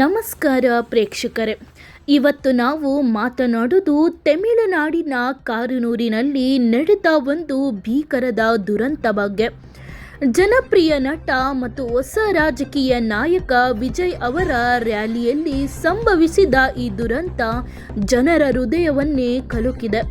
ನಮಸ್ಕಾರ ಪ್ರೇಕ್ಷಕರೇ. ಇವತ್ತು ನಾವು ಮಾತನಾಡುವುದು ತಮಿಳುನಾಡಿನ ಕಾರನೂರಿನಲ್ಲಿ ನಡೆದ ಒಂದು ಭೀಕರದ ದುರಂತ ಬಗ್ಗೆ. ಜನಪ್ರಿಯ ನಟ ಮತ್ತು ಹೊಸ ರಾಜಕೀಯ ನಾಯಕ ವಿಜಯ್ ಅವರ ರ್ಯಾಲಿಯಲ್ಲಿ ಸಂಭವಿಸಿದ ಈ ದುರಂತ ಜನರ ಹೃದಯವನ್ನೇ ಕಲುಕಿದೆ.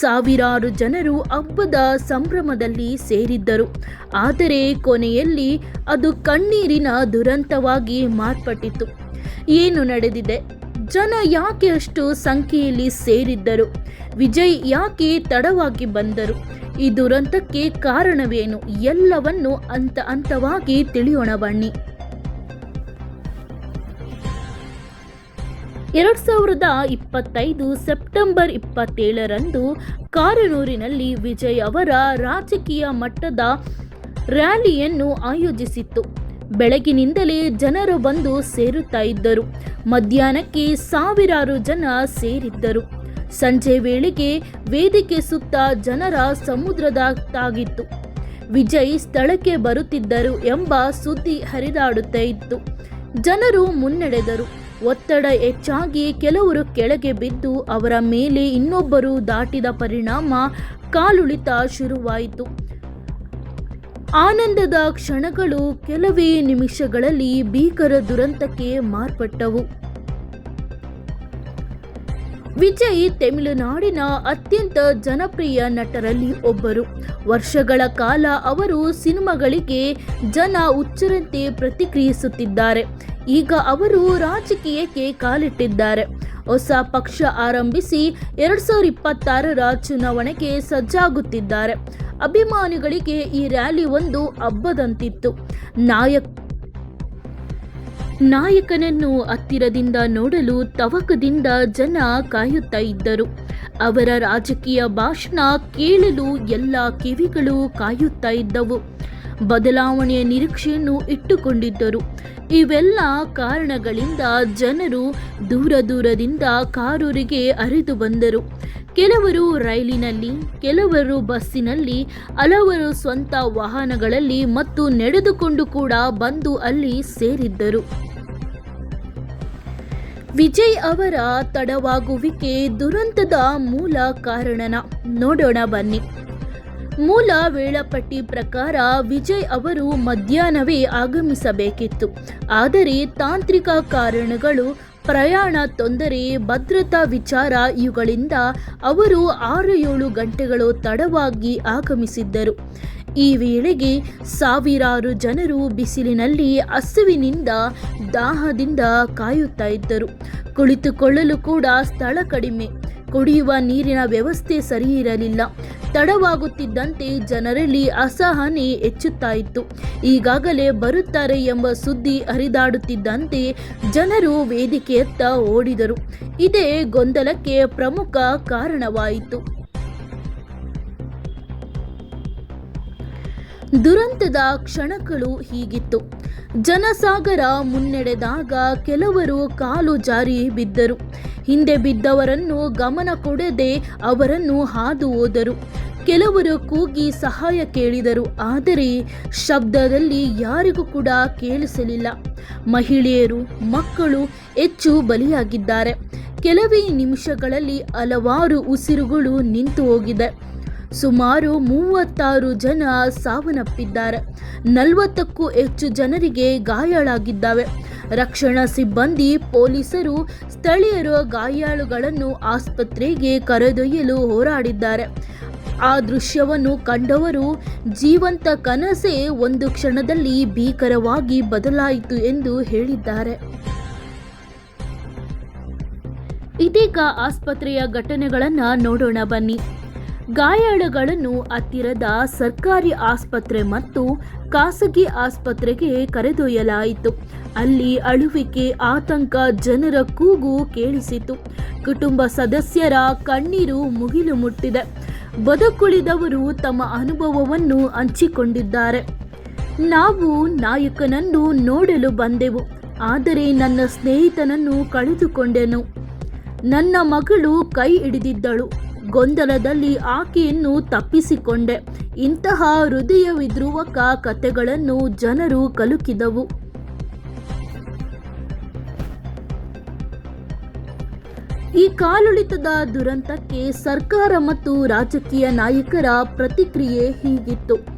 ಸಾವಿರಾರು ಜನರು ಹಬ್ಬದ ಸಂಭ್ರಮದಲ್ಲಿ ಸೇರಿದ್ದರು. ಆದರೆ ಕೊನೆಯಲ್ಲಿ ಅದು ಕಣ್ಣೀರಿನ ದುರಂತವಾಗಿ ಮಾರ್ಪಟ್ಟಿತು ಏನು ನಡೆದಿದೆ? ಜನ ಯಾಕೆ ಅಷ್ಟು ಸಂಖ್ಯೆಯಲ್ಲಿ ಸೇರಿದ್ದರು? ವಿಜಯ್ ಯಾಕೆ ತಡವಾಗಿ ಬಂದರು? ಈ ದುರಂತಕ್ಕೆ ಕಾರಣವೇನು? ಎಲ್ಲವನ್ನು ಹಂತ ಹಂತವಾಗಿ ತಿಳಿಯೋಣ ಬನ್ನಿ. ಎರಡ್ ಸಾವಿರದ ಇಪ್ಪತ್ತೈದು ಸೆಪ್ಟೆಂಬರ್ ಇಪ್ಪತ್ತೇಳರಂದು ಕಾರನೂರಿನಲ್ಲಿ ವಿಜಯ್ ಅವರ ರಾಜಕೀಯ ಮಟ್ಟದ ರ್ಯಾಲಿಯನ್ನು ಆಯೋಜಿಸಿತ್ತು. ಬೆಳಗಿನಿಂದಲೇ ಜನರು ಬಂದು ಸೇರುತ್ತಾ ಇದ್ದರು. ಮಧ್ಯಾಹ್ನಕ್ಕೆ ಸಾವಿರಾರು ಜನ ಸೇರಿದ್ದರು. ಸಂಜೆ ವೇಳೆಗೆ ವೇದಿಕೆ ಸುತ್ತ ಜನರ ಸಮುದ್ರದಾಗಿತ್ತು ವಿಜಯ್ ಸ್ಥಳಕ್ಕೆ ಬರುತ್ತಿದ್ದರು ಎಂಬ ಸುದ್ದಿ ಹರಿದಾಡುತ್ತಾ ಇತ್ತು. ಜನರು ಮುನ್ನಡೆದರು. ಒತ್ತಡ ಹೆಚ್ಚಾಗಿ ಕೆಲವರು ಕೆಳಗೆ ಬಿದ್ದು ಅವರ ಮೇಲೆ ಇನ್ನೊಬ್ಬರು ದಾಟಿದ ಪರಿಣಾಮ ಕಾಲುಳಿತ ಶುರುವಾಯಿತು. ಆನಂದದ ಕ್ಷಣಗಳು ಕೆಲವೇ ನಿಮಿಷಗಳಲ್ಲಿ ಭೀಕರ ದುರಂತಕ್ಕೆ ಮಾರ್ಪಟ್ಟವು. ವಿಜಯ್ ತಮಿಳುನಾಡಿನ ಅತ್ಯಂತ ಜನಪ್ರಿಯ ನಟರಲ್ಲಿ ಒಬ್ಬರು. ವರ್ಷಗಳ ಕಾಲ ಅವರು ಸಿನಿಮಾಗಳಿಗೆ ಜನ ಹುಚ್ಚರಂತೆ ಪ್ರತಿಕ್ರಿಯಿಸುತ್ತಿದ್ದಾರೆ. ಈಗ ಅವರು ರಾಜಕೀಯಕ್ಕೆ ಕಾಲಿಟ್ಟಿದ್ದಾರೆ. ಹೊಸ ಪಕ್ಷ ಆರಂಭಿಸಿ ಎರಡ್ ಸಾವಿರದ ಇಪ್ಪತ್ತಾರರ ಚುನಾವಣೆಗೆ ಸಜ್ಜಾಗುತ್ತಿದ್ದಾರೆ. ಅಭಿಮಾನಿಗಳಿಗೆ ಈ ರ್ಯಾಲಿ ಒಂದು ಹಬ್ಬದಂತಿತ್ತು. ನಾಯಕ್ ನಾಯಕನನ್ನು ಹತ್ತಿರದಿಂದ ನೋಡಲು ತವಕದಿಂದ ಜನ ಕಾಯುತ್ತಾ ಇದ್ದರು. ಅವರ ರಾಜಕೀಯ ಭಾಷಣ ಕೇಳಲು ಎಲ್ಲ ಕಿವಿಗಳು ಕಾಯುತ್ತಾ ಇದ್ದವು. ಬದಲಾವಣೆಯ ನಿರೀಕ್ಷೆಯನ್ನು ಇಟ್ಟುಕೊಂಡಿದ್ದರು. ಇವೆಲ್ಲ ಕಾರಣಗಳಿಂದ ಜನರು ದೂರ ದೂರದಿಂದ ಕಾರೂರಿಗೆ ಅರಿದು ಬಂದರು. ಕೆಲವರು ರೈಲಿನಲ್ಲಿ, ಕೆಲವರು ಬಸ್ಸಿನಲ್ಲಿ, ಹಲವರು ಸ್ವಂತ ವಾಹನಗಳಲ್ಲಿ ಮತ್ತು ನಡೆದುಕೊಂಡು ಕೂಡ ಬಂದು ಅಲ್ಲಿ ಸೇರಿದ್ದರು. ವಿಜಯ್ ಅವರ ತಡವಾಗುವಿಕೆ ದುರಂತದ ಮೂಲ ಕಾರಣನ. ನೋಡೋಣ ಬನ್ನಿ. ಮೂಲ ವೇಳಾಪಟ್ಟಿ ಪ್ರಕಾರ ವಿಜಯ್ ಅವರು ಮಧ್ಯಾಹ್ನವೇ ಆಗಮಿಸಬೇಕಿತ್ತು. ಆದರೆ ತಾಂತ್ರಿಕ ಕಾರಣಗಳು, ಪ್ರಯಾಣ ತೊಂದರೆ, ಭದ್ರತಾ ವಿಚಾರ ಇವುಗಳಿಂದ ಅವರು ಆರು ಏಳು ಗಂಟೆಗಳು ತಡವಾಗಿ ಆಗಮಿಸಿದ್ದರು. ಈ ವೇಳೆಗೆ ಸಾವಿರಾರು ಜನರು ಬಿಸಿಲಿನಲ್ಲಿ ಹಸುವಿನಿಂದ ದಾಹದಿಂದ ಕಾಯುತ್ತಾ ಇದ್ದರು. ಕುಳಿತುಕೊಳ್ಳಲು ಕೂಡ ಸ್ಥಳ ಕಡಿಮೆ. ಕುಡಿಯುವ ನೀರಿನ ವ್ಯವಸ್ಥೆ ಸರಿ ಇರಲಿಲ್ಲ ತಡವಾಗುತ್ತಿದ್ದಂತೆ ಜನರಲ್ಲಿ ಅಸಹನೆ ಹೆಚ್ಚುತ್ತಾ ಇತ್ತು. ಈಗಾಗಲೇ ಬರುತ್ತಾರೆ ಎಂಬ ಸುದ್ದಿ ಹರಿದಾಡುತ್ತಿದ್ದಂತೆ ಜನರು ವೇದಿಕೆಯತ್ತ ಓಡಿದರು. ಇದೇ ಗೊಂದಲಕ್ಕೆ ಪ್ರಮುಖ ಕಾರಣವಾಯಿತು. ದುರಂತದ ಕ್ಷಣಗಳು ಹೀಗಿತ್ತು. ಜನಸಾಗರ ಮುನ್ನಡೆದಾಗ ಕೆಲವರು ಕಾಲು ಜಾರಿ ಬಿದ್ದರು. ಹಿಂದೆ ಬಿದ್ದವರನ್ನು ಗಮನ ಕೊಡದೆ ಅವರನ್ನು ಹಾದು ಹೋದರು. ಕೆಲವರು ಕೂಗಿ ಸಹಾಯ ಕೇಳಿದರು, ಆದರೆ ಶಬ್ದದಲ್ಲಿ ಯಾರಿಗೂ ಕೂಡ ಕೇಳಿಸಲಿಲ್ಲ. ಮಹಿಳೆಯರು, ಮಕ್ಕಳು ಹೆಚ್ಚು ಬಲಿಯಾಗಿದ್ದಾರೆ. ಕೆಲವೇ ನಿಮಿಷಗಳಲ್ಲಿ ಹಲವಾರು ಉಸಿರುಗಳು ನಿಂತು ಹೋಗಿದೆ. ಸುಮಾರು ಮೂವತ್ತಾರು ಜನ ಸಾವನ್ನಪ್ಪಿದ್ದಾರೆ. ನಲವತ್ತಕ್ಕೂ ಹೆಚ್ಚು ಜನರಿಗೆ ಗಾಯಾಳಾಗಿದ್ದಾವೆ. ರಕ್ಷಣಾ ಸಿಬ್ಬಂದಿ, ಪೊಲೀಸರು, ಸ್ಥಳೀಯರು ಗಾಯಾಳುಗಳನ್ನು ಆಸ್ಪತ್ರೆಗೆ ಕರೆದೊಯ್ಯಲು ಹೋರಾಡಿದ್ದಾರೆ. ಆ ದೃಶ್ಯವನ್ನು ಕಂಡವರು, ಜೀವಂತ ಕನಸೇ ಒಂದು ಕ್ಷಣದಲ್ಲಿ ಭೀಕರವಾಗಿ ಬದಲಾಯಿತು ಎಂದು ಹೇಳಿದ್ದಾರೆ. ಇದೀಗ ಆಸ್ಪತ್ರೆಯ ಘಟನೆಗಳನ್ನು ನೋಡೋಣ ಬನ್ನಿ. ಗಾಯಾಳುಗಳನ್ನು ಹತ್ತಿರದ ಸರ್ಕಾರಿ ಆಸ್ಪತ್ರೆ ಮತ್ತು ಖಾಸಗಿ ಆಸ್ಪತ್ರೆಗೆ ಕರೆದೊಯ್ಯಲಾಯಿತು. ಅಲ್ಲಿ ಅಳುವಿಕೆ ಆತಂಕ ಜನರ ಕೂಗು ಕೇಳಿಸಿತು. ಕುಟುಂಬ ಸದಸ್ಯರ ಕಣ್ಣೀರು ಮುಗಿಲು ಮುಟ್ಟಿದೆ ಬದುಕುಳಿದವರು ತಮ್ಮ ಅನುಭವವನ್ನು ಹಂಚಿಕೊಂಡಿದ್ದಾರೆ. ನಾವು ನಾಯಕನನ್ನು ನೋಡಲು ಬಂದೆವು. ಆದರೆ ನನ್ನ ಸ್ನೇಹಿತನನ್ನು ಕಳೆದುಕೊಂಡೆನು. ನನ್ನ ಮಗಳು ಕೈ ಹಿಡಿದಿದ್ದಳು. ಗೊಂದಲದಲ್ಲಿ ಆಕೆಯನ್ನು ತಪ್ಪಿಸಿಕೊಂಡೆ. ಇಂತಹ ಹೃದಯ ವಿದ್ರೂವಕ ಕಥೆಗಳನ್ನು ಜನರು ಕಲುಕಿದವು. ಈ ಕಾಲುಳಿತದ ದುರಂತಕ್ಕೆ ಸರ್ಕಾರ ಮತ್ತು ರಾಜಕೀಯ ನಾಯಕರ ಪ್ರತಿಕ್ರಿಯೆ ಹೀಗಿತ್ತು.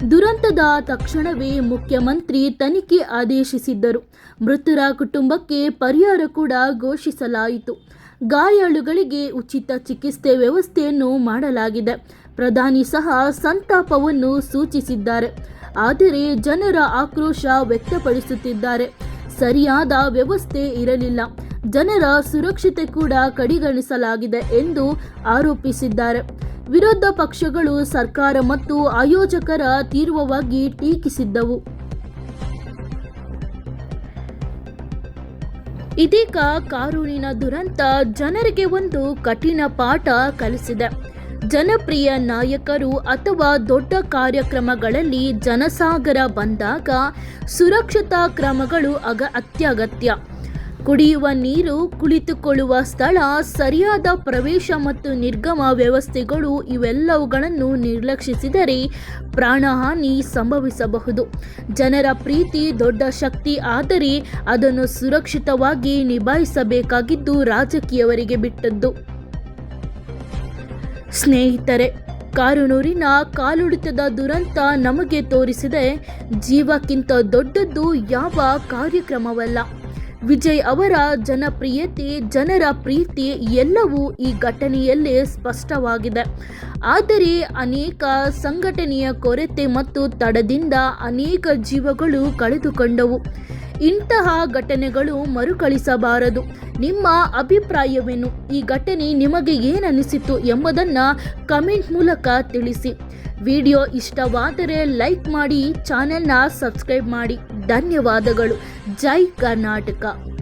ದುರಂತದ ತಕ್ಷಣವೇ ಮುಖ್ಯಮಂತ್ರಿ ತನಿಖೆ ಆದೇಶಿಸಿದ್ದರು. ಮೃತರ ಕುಟುಂಬಕ್ಕೆ ಪರಿಹಾರ ಕೂಡ ಘೋಷಿಸಲಾಯಿತು. ಗಾಯಾಳುಗಳಿಗೆ ಉಚಿತ ಚಿಕಿತ್ಸೆ ವ್ಯವಸ್ಥೆಯನ್ನು ಮಾಡಲಾಗಿದೆ. ಪ್ರಧಾನಿ ಸಹ ಸಂತಾಪವನ್ನು ಸೂಚಿಸಿದ್ದಾರೆ. ಆದರೆ ಜನರ ಆಕ್ರೋಶ ವ್ಯಕ್ತಪಡಿಸುತ್ತಿದ್ದಾರೆ. ಸರಿಯಾದ ವ್ಯವಸ್ಥೆ ಇರಲಿಲ್ಲ. ಜನರ ಸುರಕ್ಷತೆ ಕೂಡ ಕಡೆಗಣಿಸಲಾಗಿದೆ ಎಂದು ಆರೋಪಿಸಿದ್ದಾರೆ. ವಿರೋಧ ಪಕ್ಷಗಳು ಸರ್ಕಾರ ಮತ್ತು ಆಯೋಜಕರ ತೀವ್ರವಾಗಿ ಟೀಕಿಸಿದ್ದವು. ಇದೀಗ ಕಾನೂನಿನ ದುರಂತ ಜನರಿಗೆ ಒಂದು ಕಠಿಣ ಪಾಠ ಕಲಿಸಿದೆ. ಜನಪ್ರಿಯ ನಾಯಕರು ಅಥವಾ ದೊಡ್ಡ ಕಾರ್ಯಕ್ರಮಗಳಲ್ಲಿ ಜನಸಾಗರ ಬಂದಾಗ ಸುರಕ್ಷತಾ ಕ್ರಮಗಳು ಅಗ ಅತ್ಯಗತ್ಯ. ಕುಡಿಯುವ ನೀರು, ಕುಳಿತುಕೊಳ್ಳುವ ಸ್ಥಳ, ಸರಿಯಾದ ಪ್ರವೇಶ ಮತ್ತು ನಿರ್ಗಮ ವ್ಯವಸ್ಥೆಗಳು ಇವೆಲ್ಲವುಗಳನ್ನು ನಿರ್ಲಕ್ಷಿಸಿದರೆ ಪ್ರಾಣಹಾನಿ ಸಂಭವಿಸಬಹುದು. ಜನರ ಪ್ರೀತಿ ದೊಡ್ಡ ಶಕ್ತಿ ಆದರೆ ಅದನ್ನು ಸುರಕ್ಷಿತವಾಗಿ ನಿಭಾಯಿಸಬೇಕಾಗಿದ್ದು ರಾಜಕೀಯವರಿಗೆ ಬಿಟ್ಟದ್ದು. ಸ್ನೇಹಿತರೆ, ಕಾರುನೂರಿನ ಕಾಲುಳಿತದ ದುರಂತ ನಮಗೆ ತೋರಿಸಿದೆ. ಜೀವಕ್ಕಿಂತ ದೊಡ್ಡದ್ದು ಯಾವ ಕಾರ್ಯಕ್ರಮವಲ್ಲ. ವಿಜಯ್ ಅವರ ಜನಪ್ರಿಯತೆ, ಜನರ ಪ್ರೀತಿ ಎಲ್ಲವೂ ಈ ಘಟನೆಯಲ್ಲೇ ಸ್ಪಷ್ಟವಾಗಿದೆ. ಆದರೆ ಅನೇಕ ಸಂಘಟನೆಯ ಕೊರತೆ ಮತ್ತು ತಡದಿಂದ ಅನೇಕ ಜೀವಗಳು ಕಳೆದುಕೊಂಡವು. ಇಂತಹ ಘಟನೆಗಳು ಮರುಕಳಿಸಬಾರದು. ನಿಮ್ಮ ಅಭಿಪ್ರಾಯವೇನು? ಈ ಘಟನೆ ನಿಮಗೆ ಏನನಿಸಿತು ಎಂಬುದನ್ನು ಕಮೆಂಟ್ ಮೂಲಕ ತಿಳಿಸಿ. ವಿಡಿಯೋ ಇಷ್ಟವಾದರೆ ಲೈಕ್ ಮಾಡಿ, ಚಾನೆಲ್ನ ಸಬ್ಸ್ಕ್ರೈಬ್ ಮಾಡಿ. ಧನ್ಯವಾದಗಳು. ಜೈ ಕರ್ನಾಟಕ.